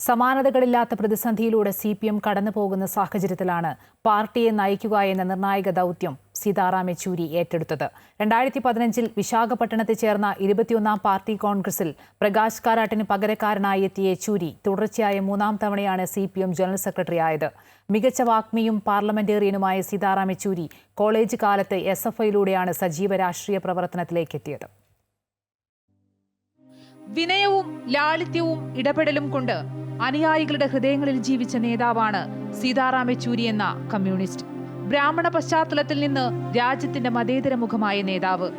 സമാനതകളില്ലാത്ത പ്രതിസന്ധിയിലൂടെ C P M കടന്നു പോകുന്ന സാഹചര്യത്തിലാണ് പാർട്ടിയെ നയിക്കുക എന്ന നിർണായക ദൗത്യം സീതാറാം യെച്ചൂരി ഏറ്റെടുത്തത്. രണ്ടായിരത്തി പതിനഞ്ചിൽ വിശാഖപട്ടണത്തിൽ ചേർന്ന ഇരുപത്തിയൊന്നാം പാർട്ടി കോൺഗ്രസിൽ പ്രകാശ് കാരാട്ടിന് പകരക്കാരനായി എത്തിയ യെച്ചൂരി തുടർച്ചയായ മൂന്നാം തവണയാണ് C P M general secretary ആയത്. മികച്ച വാഗ്മിയും പാർലമെന്റേറിയനുമായ സീതാറാം യെച്ചൂരി കോളേജ് കാലത്ത് എസ് എഫ് ഐയിലൂടെയാണ് സജീവ രാഷ്ട്രീയ പ്രവർത്തനത്തിലേക്ക് എത്തിയത് വിനയവും ലാളിത്യവും ഇടപെടലും കൊണ്ട് അനുയായികളുടെ ഹൃദയങ്ങളിൽ ജീവിച്ച നേതാവാണ് സീതാറാം യെച്ചൂരി എന്ന കമ്മ്യൂണിസ്റ്റ്. ബ്രാഹ്മണ പശ്ചാത്തലത്തിൽ നിന്ന് രാജ്യത്തിന്റെ മതേതര മുഖമായ നേതാവ്.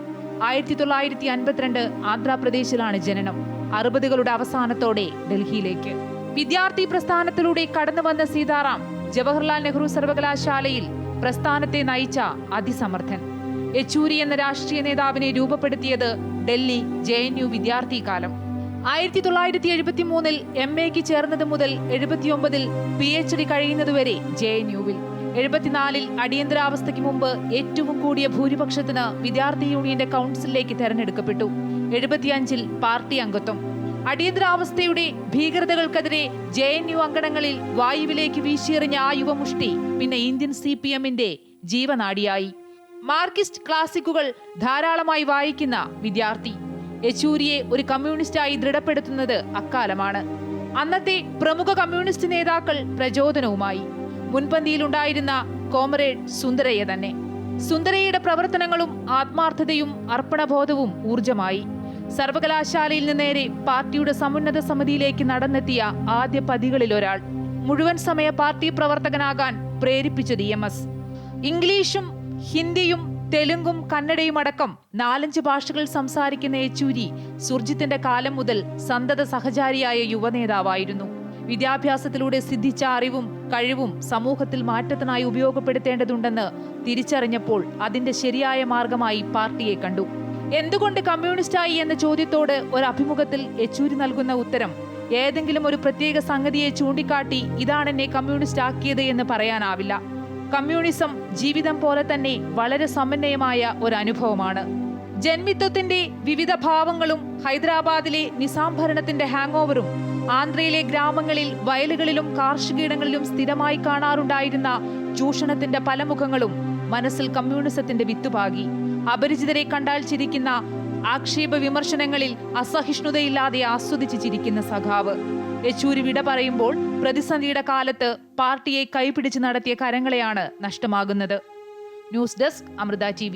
ആയിരത്തി തൊള്ളായിരത്തി അൻപത്തിരണ്ട് ആന്ധ്രാപ്രദേശിലാണ് ജനനം. അറുപതുകളുടെ അവസാനത്തോടെ ഡൽഹിയിലേക്ക്. വിദ്യാർത്ഥി പ്രസ്ഥാനത്തിലൂടെ കടന്നു വന്ന സീതാറാം ജവഹർലാൽ നെഹ്റു സർവകലാശാലയിൽ പ്രസ്ഥാനത്തെ നയിച്ച അതിസമർത്ഥൻ. യെച്ചൂരി എന്ന രാഷ്ട്രീയ നേതാവിനെ രൂപപ്പെടുത്തിയത് ഡൽഹി ജെ എൻ യു വിദ്യാർത്ഥി കാലം ആയിരത്തി തൊള്ളായിരത്തി എഴുപത്തി മൂന്നിൽ എം എക്ക് ചേർന്നത് മുതൽ എഴുപത്തിയൊമ്പതിൽ പി എച്ച് ഡി കഴിയുന്നതുവരെ ജെ എൻ യുവിൽ എഴുപത്തിനാലിൽ അടിയന്തരാവസ്ഥയ്ക്ക് മുമ്പ് ഏറ്റവും കൂടിയ ഭൂരിപക്ഷത്തിന് വിദ്യാർത്ഥി യൂണിയന്റെ കൗൺസിലിലേക്ക് തെരഞ്ഞെടുക്കപ്പെട്ടു. എഴുപത്തിയഞ്ചിൽ പാർട്ടി അംഗത്വം. അടിയന്തരാവസ്ഥയുടെ ഭീകരതകൾക്കെതിരെ ജെ എൻ യു അങ്കണങ്ങളിൽ വായുവിലേക്ക് വീശിയെറിഞ്ഞ ആ യുവമുഷ്ടി പിന്നെ ഇന്ത്യൻ സി പി എമ്മിന്റെ ജീവനാടിയായി മാർക്കിസ്റ്റ് ക്ലാസിക്കുകൾ ധാരാളമായി വായിക്കുന്ന വിദ്യാർത്ഥി. യെച്ചൂരിയെ ഒരു കമ്മ്യൂണിസ്റ്റായി ദൃഢപ്പെടുത്തുന്നത് അക്കാലമാണ്. അന്നത്തെ പ്രമുഖ കമ്മ്യൂണിസ്റ്റ് നേതാക്കൾ പ്രചോദനവുമായി. മുൻപന്തിയിലുണ്ടായിരുന്ന കോമ്രേഡ് സുന്ദരയെ തന്നെ. സുന്ദരയുടെ പ്രവർത്തനങ്ങളും ആത്മാർത്ഥതയും അർപ്പണബോധവും ഊർജമായി സർവകലാശാലയിൽ നിന്ന് നേരെ പാർട്ടിയുടെ സമുന്നത സമിതിയിലേക്ക് നടന്നെത്തിയ ആദ്യ പതികളിൽ ഒരാൾ മുഴുവൻ സമയ പാർട്ടി പ്രവർത്തകനാകാൻ പ്രേരിപ്പിച്ചത് എം എസ്. ഇംഗ്ലീഷും ഹിന്ദിയും തെലുങ്കും കന്നഡയും അടക്കം നാലഞ്ച് ഭാഷകൾ സംസാരിക്കുന്ന യെച്ചൂരി സുർജിത്തിന്റെ കാലം മുതൽ സന്തത സഹചാരിയായ യുവനേതാവായിരുന്നു. വിദ്യാഭ്യാസത്തിലൂടെ സിദ്ധിച്ച അറിവും കഴിവും സമൂഹത്തിൽ മാറ്റത്തിനായി ഉപയോഗപ്പെടുത്തേണ്ടതുണ്ടെന്ന് തിരിച്ചറിഞ്ഞപ്പോൾ അതിന്റെ ശരിയായ മാർഗമായി പാർട്ടിയെ കണ്ടു. എന്തുകൊണ്ട് കമ്മ്യൂണിസ്റ്റായി എന്ന ചോദ്യത്തോട് ഒരു അഭിമുഖത്തിൽ യെച്ചൂരി നൽകുന്ന ഉത്തരം ഏതെങ്കിലും ഒരു പ്രത്യേക സംഗതിയെ ചൂണ്ടിക്കാട്ടി ഇതാണ് എന്നെ കമ്മ്യൂണിസ്റ്റ് ആക്കിയത് എന്ന് പറയാനാവില്ല. കമ്മ്യൂണിസം ജീവിതം പോലെ തന്നെ വളരെ സമന്വയമായ ഒരു അനുഭവമാണ്. ജന്മിത്വത്തിന്റെ വിവിധ ഭാവങ്ങളും ഹൈദരാബാദിലെ നിസാം ഭരണത്തിന്റെ ഹാങ് ഓവറും ആന്ധ്രയിലെ ഗ്രാമങ്ങളിൽ വയലുകളിലും കാർഷികയിടങ്ങളിലും സ്ഥിരമായി കാണാറുണ്ടായിരുന്ന ചൂഷണത്തിന്റെ പല മുഖങ്ങളും മനസ്സിൽ കമ്മ്യൂണിസത്തിന്റെ വിത്തുപാകി. അപരിചിതരെ കണ്ടാൽ ചിരിക്കുന്ന ആക്ഷേപ വിമർശനങ്ങളിൽ അസഹിഷ്ണുതയില്ലാതെ ആസ്വദിച്ച് ചിരിക്കുന്ന സഖാവ്. യെച്ചൂരി വിട പറയുമ്പോൾ പ്രതിസന്ധിയുടെ കാലത്ത് പാർട്ടിയെ കൈപിടിച്ച് നടത്തിയ കരങ്ങളെയാണ് നഷ്ടമാകുന്നത്. News desk Amrita T